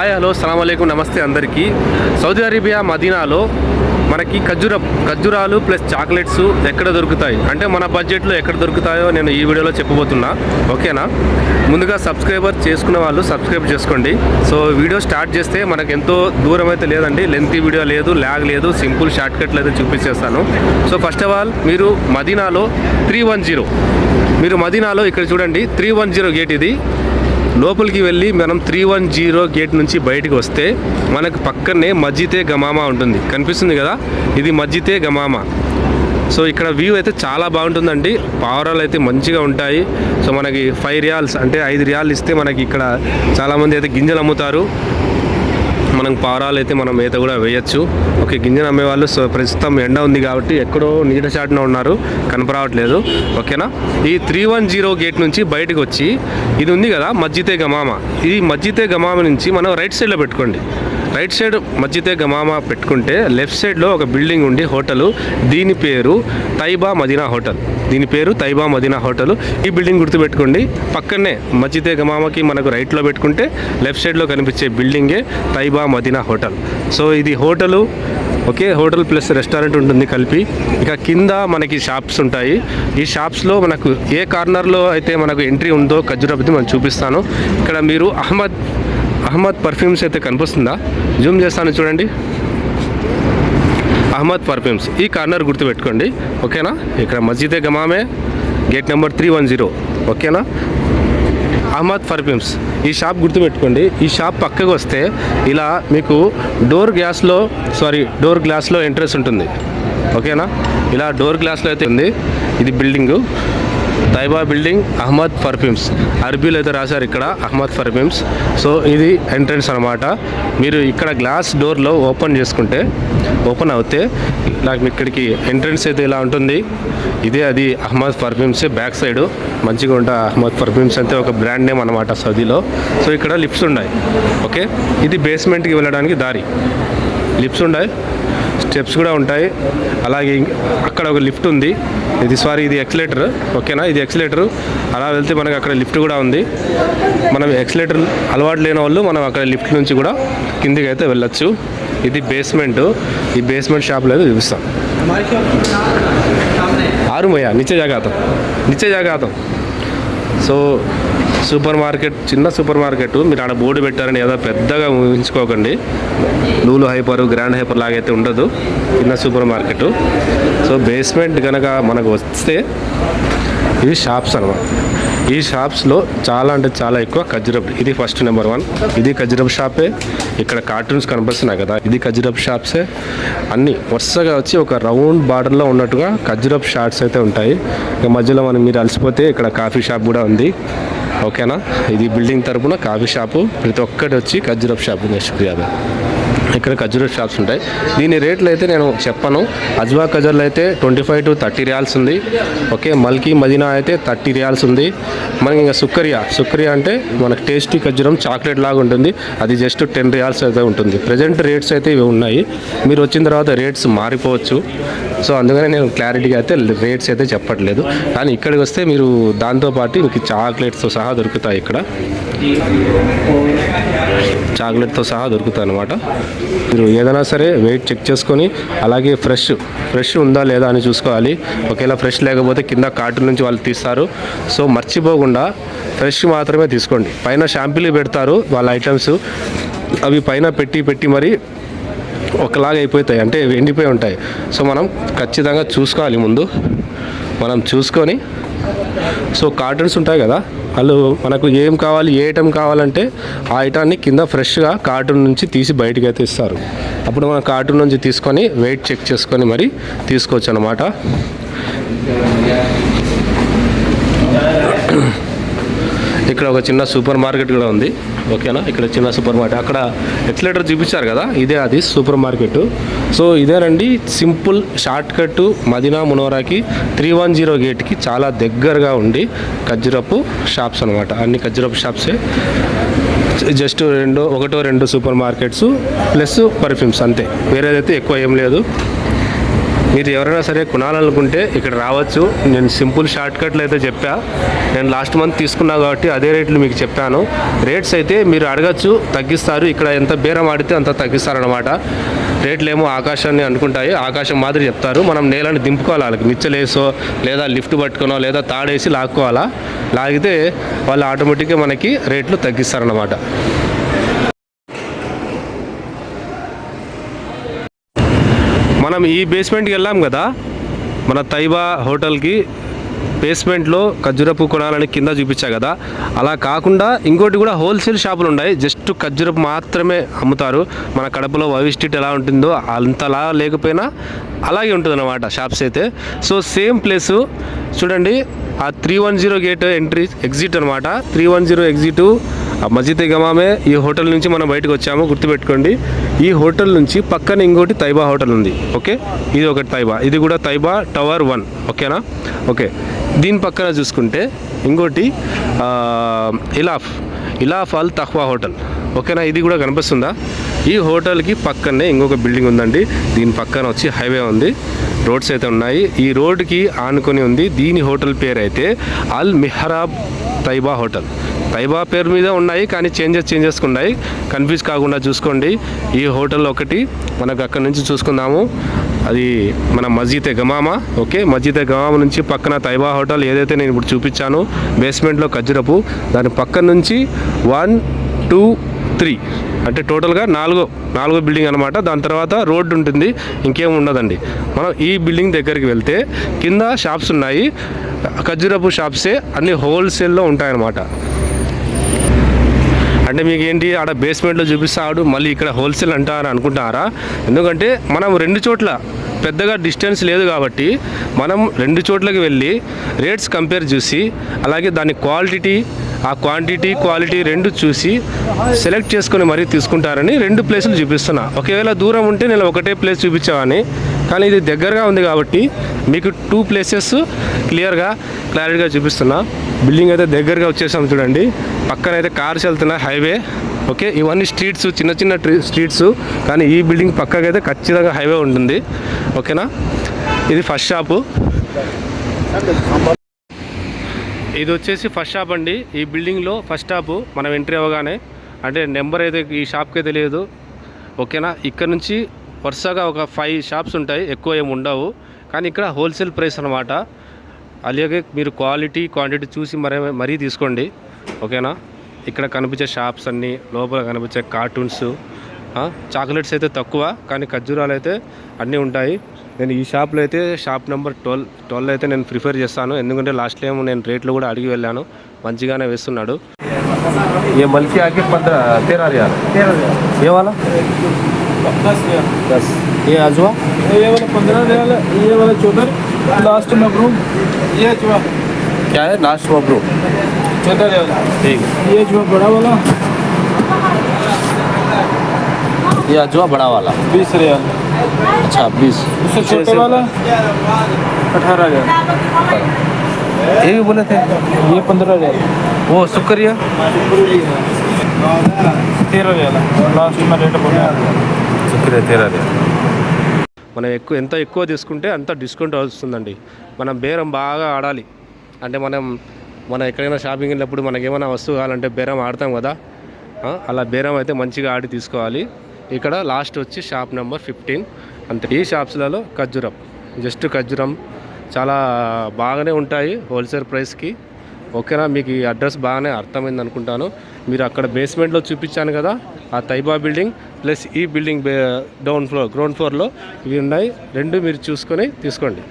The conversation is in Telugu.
హాయ్ హలో సలాం నమస్తే అందరికీ. సౌదీ అరేబియా మదీనాలో మనకి ఖర్జూర ఖర్జూరాలు ప్లస్ చాక్లెట్స్ ఎక్కడ దొరుకుతాయి? అంటే మన బడ్జెట్లో ఎక్కడ దొరుకుతాయో నేను ఈ వీడియోలో చెప్పబోతున్నా. ఓకేనా? ముందుగా సబ్స్క్రైబర్ చేసుకున్న వాళ్ళు సబ్స్క్రైబ్ చేసుకోండి. సో వీడియో స్టార్ట్ చేస్తే మనకు ఎంతో దూరం అయితే లేదండి. లెంతీ వీడియో లేదు ల్యాగ్ లేదు సింపుల్ షార్ట్ కట్లు అయితే చూపించేస్తాను. సో ఫస్ట్ ఆఫ్ ఆల్ మీరు మదీనాలో త్రీ వన్ జీరో. మీరు మదీనాలో ఇక్కడ చూడండి త్రీ వన్ జీరో గేట్ ఇది. లోపలికి వెళ్ళి మనం త్రీ వన్ జీరో గేట్ నుంచి బయటికి వస్తే మనకు పక్కనే మజ్జితే గమామా ఉంటుంది. కనిపిస్తుంది కదా? ఇది మజ్జితే గమామా. సో ఇక్కడ వ్యూ అయితే చాలా బాగుంటుందండి. పావురాలు అయితే మంచిగా ఉంటాయి. సో మనకి ఫైవ్ రియాల్స్ అంటే ఐదు రియాలు ఇస్తే మనకి ఇక్కడ చాలామంది అయితే గింజలు అమ్ముతారు. మనం పారాలు అయితే మనం మేత కూడా వేయచ్చు. ఓకే గింజను అమ్మేవాళ్ళు సో ప్రస్తుతం ఎండ ఉంది కాబట్టి ఎక్కడో నీడ చాటున ఉన్నారు. కనపరావట్లేదు. ఓకేనా? ఈ త్రీ వన్ జీరో గేట్ నుంచి బయటకు వచ్చి ఇది ఉంది కదా మజ్జితే గమామ. ఈ మజ్జితే గమామ నుంచి మనం రైట్ సైడ్లో పెట్టుకోండి. రైట్ సైడ్ మజ్జితే గమామా పెట్టుకుంటే లెఫ్ట్ సైడ్లో ఒక బిల్డింగ్ ఉండి హోటల్. దీని పేరు తైబా మదీనా హోటల్. దీని పేరు తైబా మదీనా హోటల్. ఈ బిల్డింగ్ గుర్తుపెట్టుకోండి. పక్కనే మజ్జితే గమామాకి మనకు రైట్లో పెట్టుకుంటే లెఫ్ట్ సైడ్లో కనిపించే బిల్డింగే తైబా మదీనా హోటల్. సో ఇది hotel. Okay hotel plus restaurant ఉంటుంది కలిపి. ఇక కింద మనకి షాప్స్ ఉంటాయి. ఈ షాప్స్లో మనకు ఏ కార్నర్లో అయితే మనకు ఎంట్రీ ఉందో ఖర్జూరాబాద్ మనం చూపిస్తాను. ఇక్కడ మీరు అహ్మద్ అహ్మద్ పర్ఫ్యూమ్స్ అయితే కనిపిస్తుందా? జూమ్ చేస్తాను చూడండి. అహ్మద్ పర్ఫ్యూమ్స్. ఈ కార్నర్ గుర్తుపెట్టుకోండి. ఓకేనా? ఇక్కడ మస్జిదే గమామే? Gate number three one zero. ఓకేనా? Ahmed perfumes. ఈ షాప్ గుర్తుపెట్టుకోండి. ఈ షాప్ పక్కకు వస్తే ఇలా మీకు డోర్ గ్లాస్లో సారీ డోర్ గ్లాస్లో ఎంట్రెన్స్ ఉంటుంది. ఓకేనా? ఇలా డోర్ గ్లాస్లో అయితే ఉంది. ఇది building. Taiba building Ahmed perfumes. అరబీలో అయితే రాశారు ఇక్కడ అహ్మద్ పర్ఫ్యూమ్స్. సో ఇది ఎంట్రన్స్ అనమాట మీరు ఇక్కడ గ్లాస్ డోర్లో ఓపెన్ చేసుకుంటే ఓపెన్ అవుతే నాకు ఇక్కడికి ఎంట్రన్స్ అయితే ఇలా ఉంటుంది. ఇదే అది అహ్మద్ పర్ఫ్యూమ్స్ బ్యాక్ సైడ్. మంచిగా ఉంటా అహ్మద్ పర్ఫ్యూమ్స్ అంటే ఒక బ్రాండ్ నేమ్ అనమాట సౌదీలో. సో ఇక్కడ లిప్స్ ఉన్నాయి. ఓకే? ఇది బేస్మెంట్కి వెళ్ళడానికి దారి. లిప్స్ ఉన్నాయి. స్టెప్స్ కూడా ఉంటాయి. అలాగే అక్కడ ఒక లిఫ్ట్ ఉంది. ఇది సారీ ఇది ఎక్సలేటర్. ఓకేనా? ఇది ఎక్సలేటర్. అలా వెళ్తే మనకి అక్కడ లిఫ్ట్ కూడా ఉంది. మనం ఎక్సలేటర్ అలవాటు లేని వాళ్ళు మనం అక్కడ లిఫ్ట్ నుంచి కూడా కిందికి అయితే వెళ్ళొచ్చు. ఇది బేస్మెంట్. ఈ బేస్మెంట్ షాప్లో అయితే చూపిస్తాం. ఆరు మయ్యా నిత్య జాగాతం. నిత్య జాగాతం. సో సూపర్ మార్కెట్ చిన్న సూపర్ మార్కెట్. మీరు ఆడ బోర్డు పెట్టారని ఏదో పెద్దగా ఊహించుకోకండి. లూలు హైపర్ గ్రాండ్ హైపర్ లాగైతే ఉండదు. చిన్న సూపర్ మార్కెట్. సో బేస్మెంట్ కనుక మనకు వస్తే ఇవి షాప్స్ అనమాట. ఈ షాప్స్లో చాలా అంటే చాలా ఎక్కువ ఖజ్జరబ్ ఇది ఫస్ట్ నెంబర్ వన్. ఇది ఖజ్జరబ్ షాపే. ఇక్కడ కార్టూన్స్ కనిపిస్తున్నాయి కదా. ఇది ఖజ్జరబ్ షాప్సే. అన్ని వరుసగా వచ్చి ఒక రౌండ్ బార్డర్లో ఉన్నట్టుగా ఖజ్జరబ్ షార్ట్స్ అయితే ఉంటాయి. ఇక మధ్యలో మనం మీరు అలసిపోతే ఇక్కడ కాఫీ షాప్ కూడా ఉంది. ఓకేనా? ఇది బిల్డింగ్ తరపున కాఫీ షాపు. ప్రతి ఒక్కటి వచ్చి ఖజ్జరబ్ షాప్ శుక్రియాదా ఇక్కడ ఖజూర షాప్స్ ఉంటాయి. దీని రేట్లు అయితే నేను చెప్పను. అజ్వా ఖజర్లు అయితే twenty five to thirty riyals ఉంది. ఓకే మల్కీ మదీనా అయితే థర్టీ రియాల్స్ ఉంది. మనకి ఇంకా సుక్కరియా సుక్కరియా అంటే మనకి టేస్టీ ఖజ్జూరం చాక్లెట్ లాగా ఉంటుంది. అది జస్ట్ టెన్ రియాల్స్ అయితే ఉంటుంది. ప్రజెంట్ రేట్స్ అయితే ఇవి ఉన్నాయి. మీరు వచ్చిన తర్వాత రేట్స్ మారిపోవచ్చు. సో అందుకనే నేను క్లారిటీగా అయితే రేట్స్ అయితే చెప్పట్లేదు. కానీ ఇక్కడికి వస్తే మీరు దాంతోపాటు మీకు చాక్లెట్స్తో సహా దొరుకుతాయి ఇక్కడ. చాక్లెట్తో సహా దొరుకుతాయి అనమాట మీరు ఏదైనా సరే వెయిట్ చెక్ చేసుకొని అలాగే ఫ్రెష్ ఫ్రెష్ ఉందా లేదా అని చూసుకోవాలి. ఒకవేళ ఫ్రెష్ లేకపోతే కింద కార్టూన్ నుంచి వాళ్ళు తీస్తారు. సో మర్చిపోకుండా ఫ్రెష్ మాత్రమే తీసుకోండి. పైన షాంపిల్ పెడతారు వాళ్ళ ఐటమ్స్. అవి పైన పెట్టి పెట్టి మరి ఒకలాగా అయిపోతాయి. అంటే ఎండిపోయి ఉంటాయి. సో మనం ఖచ్చితంగా చూసుకోవాలి ముందు. మనం చూసుకొని. సో కార్టూన్స్ ఉంటాయి కదా. వాళ్ళు మనకు ఏం కావాలి ఏ ఐటమ్ కావాలంటే ఆ ఐటాన్ని కింద ఫ్రెష్గా కార్టూన్ నుంచి తీసి బయటకు అయితే ఇస్తారు. అప్పుడు మనం కార్టూన్ నుంచి తీసుకొని వెయిట్ చెక్ చేసుకొని మరి తీసుకోవచ్చు అనమాట ఇక్కడ ఒక చిన్న సూపర్ మార్కెట్ కూడా ఉంది. ఓకేనా? ఇక్కడ చిన్న సూపర్ మార్కెట్ అక్కడ ఎక్సలేటర్ చూపించారు కదా? ఇదే అది సూపర్ మార్కెట్. సో ఇదేనండి సింపుల్ షార్ట్ కట్ మదీనా మునోరాకి త్రీ వన్ జీరో గేట్కి చాలా దగ్గరగా ఉండి ఖజ్జరపు షాప్స్ అనమాట అన్ని ఖజ్జరపు షాప్సే. జస్ట్ రెండు ఒకటో రెండు సూపర్ మార్కెట్స్ ప్లస్ పర్ఫ్యూమ్స్ అంతే. వేరేదైతే ఎక్కువ ఏం లేదు. మీరు ఎవరైనా సరే కొనాలనుకుంటే ఇక్కడ రావచ్చు. నేను సింపుల్ షార్ట్ కట్లు అయితే చెప్పా. నేను లాస్ట్ మంత్ తీసుకున్నా కాబట్టి అదే రేట్లు మీకు చెప్పాను. రేట్స్ అయితే మీరు అడగచ్చు తగ్గిస్తారు. ఇక్కడ ఎంత బేరం ఆడితే అంత తగ్గిస్తారనమాట రేట్లు ఏమో ఆకాశాన్ని అనుకుంటాయి. ఆకాశం మాదిరి చెప్తారు. మనం నేలని దింపుకోవాలి. వాళ్ళకి నిచ్చలేసో లేదా లిఫ్ట్ పట్టుకునో లేదా తాడేసి లాక్కోవాలా? లాగితే వాళ్ళు ఆటోమేటిక్గా మనకి రేట్లు తగ్గిస్తారనమాట మనం ఈ బేస్మెంట్కి వెళ్ళాం కదా మన తైబా హోటల్కి బేస్మెంట్లో ఖర్జూరపు కొనాలని కింద చూపించా కదా. అలా కాకుండా ఇంకోటి కూడా హోల్సేల్ షాపులు ఉన్నాయి. జస్ట్ ఖర్జూరపు మాత్రమే అమ్ముతారు. మన కడపలో వైవి స్ట్రీట్ ఎలా ఉంటుందో అంతలా లేకపోయినా అలాగే ఉంటుందన్నమాట షాప్స్ అయితే. సో సేమ్ ప్లేసు చూడండి. ఆ three one zero gate entry exit అనమాట త్రీ వన్ జీరో ఎగ్జిట్ ఆ మసీద్ గమామే ఈ హోటల్ నుంచి మనం బయటకు వచ్చాము గుర్తుపెట్టుకోండి. ఈ హోటల్ నుంచి పక్కన ఇంకోటి తైబా హోటల్ ఉంది ఓకే? ఇది ఒకటి తైబా ఇది కూడా తైబా టవర్ వన్ ఓకేనా? ఓకే. దీని పక్కన చూసుకుంటే ఇంకోటి ఇలాఫ్ ఇలాఫ్ అల్ తహ్వా హోటల్ ఓకేనా? ఇది కూడా కనిపిస్తుందా? ఈ హోటల్కి పక్కనే ఇంకొక బిల్డింగ్ ఉందండి. దీని పక్కన వచ్చి హైవే ఉంది. రోడ్స్ అయితే ఉన్నాయి. ఈ రోడ్కి ఆనుకొని ఉంది. దీని హోటల్ పేరు అయితే Al Mihrab Taiba hotel. Taiba పేరు మీద ఉన్నాయి కానీ చేంజెస్ చేంజెస్ ఉన్నాయి. కన్ఫ్యూజ్ కాకుండా చూసుకోండి. ఈ హోటల్ ఒకటి మనకు అక్కడ నుంచి చూసుకుందాము. అది మన మస్జిద్ గమామా ఓకే? మస్జిద్ గమామ నుంచి పక్కన తైబా హోటల్ ఏదైతే నేను ఇప్పుడు చూపించాను బేస్మెంట్లో ఖజ్జరపు దాని పక్కన నుంచి వన్ టూ త్రీ అంటే టోటల్గా నాలుగో నాలుగో బిల్డింగ్ అనమాట దాని తర్వాత రోడ్డు ఉంటుంది ఇంకేం ఉండదండి. మనం ఈ బిల్డింగ్ దగ్గరికి వెళ్తే కింద షాప్స్ ఉన్నాయి. ఖజ్జూరపు షాప్సే అన్ని హోల్సేల్లో ఉంటాయన్నమాట. అంటే మీకు ఏంటి ఆడ బేస్మెంట్లో చూపిస్తాడు మళ్ళీ ఇక్కడ హోల్సేల్ అంటారు అనుకుంటారా? ఎందుకంటే మనం రెండు చోట్ల పెద్దగా డిస్టెన్స్ లేదు కాబట్టి మనం రెండు చోట్లకి వెళ్ళి రేట్స్ కంపేర్ చూసి అలాగే దాని క్వాలిటీ ఆ క్వాంటిటీ క్వాలిటీ రెండు చూసి సెలెక్ట్ చేసుకొని మరీ తీసుకుంటారని రెండు ప్లేసులు చూపిస్తున్నా. ఒకవేళ దూరం ఉంటే నేను ఒకటే ప్లేస్ చూపించామని కానీ ఇది దగ్గరగా ఉంది కాబట్టి మీకు టూ ప్లేసెస్ క్లియర్గా క్లారిటీగా చూపిస్తున్నా. బిల్డింగ్ అయితే దగ్గరగా వచ్చేసాం చూడండి. పక్కన అయితే కార్స్ వెళ్తున్నాయి హైవే. ఓకే ఇవన్నీ స్ట్రీట్స్ చిన్న చిన్న స్ట్రీట్స్. కానీ ఈ బిల్డింగ్ పక్కకైతే ఖచ్చితంగా హైవే ఉంటుంది. ఓకేనా? ఇది ఫస్ట్ షాపు. ఇది వచ్చేసి ఫస్ట్ షాప్ అండి. ఈ బిల్డింగ్లో ఫస్ట్ షాపు. మనం ఎంట్రీ అవ్వగానే అంటే నెంబర్ అయితే ఈ షాప్కే తెలియదు. ఓకేనా? ఇక్కడ నుంచి వరుసగా ఒక ఫైవ్ షాప్స్ ఉంటాయి. ఎక్కువ ఏమి ఉండవు. కానీ ఇక్కడ హోల్సేల్ ప్రైస్ అనమాట అలాగే మీరు క్వాలిటీ క్వాంటిటీ చూసి మరీ మరీ తీసుకోండి ఓకేనా ఇక్కడ కనిపించే షాప్స్ అన్నీ లోపల కనిపించే కార్టూన్స్ చాక్లెట్స్ అయితే తక్కువ కానీ ఖర్జూరాలు అయితే అన్నీ ఉంటాయి నేను ఈ షాప్లో అయితే షాప్ నెంబర్ ట్వెల్వ్ ట్వెల్వ్ అయితే నేను ప్రిఫర్ చేస్తాను ఎందుకంటే లాస్ట్ టైం నేను రేట్లు కూడా అడిగి వెళ్ళాను మంచిగానే వేస్తున్నాడు ఏ మల్కి ఆకి పంద్ర తేరా రియాల్ तेरह हजार ఏ వాలా दस हजार दस ये अजवा ये वाला पंद्रह हजार ये वाला चौदह लास्ट में ब्रूम ये अजवा क्या है? लास्ट चौदह हज़ार ठीक। ये अजवा बड़ा वाला। ये अजवा बड़ा वाला। बीस रियाल। अच्छा बीस। उससे छोटे वाला? अठारह हज़ार ये भी बोले थे। ये पंद्रह हज़ार वो शुक्रिया। तेरह रियाल। लास्ट में रेट बोले। शुक्रिया तेरा మనం ఎక్కువ ఎంత ఎక్కువ తీసుకుంటే అంత డిస్కౌంట్ వస్తుందండి. మనం బేరం బాగా ఆడాలి. అంటే మనం మనం ఎక్కడైనా షాపింగ్ వెళ్ళినప్పుడు మనకి ఏమైనా వస్తువు కావాలంటే బేరం ఆడతాం కదా. అలా బేరం అయితే మంచిగా ఆడి తీసుకోవాలి. ఇక్కడ లాస్ట్ వచ్చి షాప్ నెంబర్ ఫిఫ్టీన్ అంతే. ఈ షాప్స్లలో ఖర్జూరం. జస్ట్ ఖర్జూరం. చాలా బాగానే ఉంటాయి హోల్సేల్ ప్రైస్కి ఓకేనా? మీకు ఈ అడ్రస్ బాగానే అర్థమైంది అనుకుంటాను మీరు అక్కడ బేస్మెంట్లో చూపించాను కదా ఆ తైబా బిల్డింగ్ ప్లస్ ఈ బిల్డింగ్ డౌన్ ఫ్లోర్ గ్రౌండ్ ఫ్లోర్లో ఇవి ఉన్నాయి. రెండు మీరు చూసుకొని తీసుకోండి.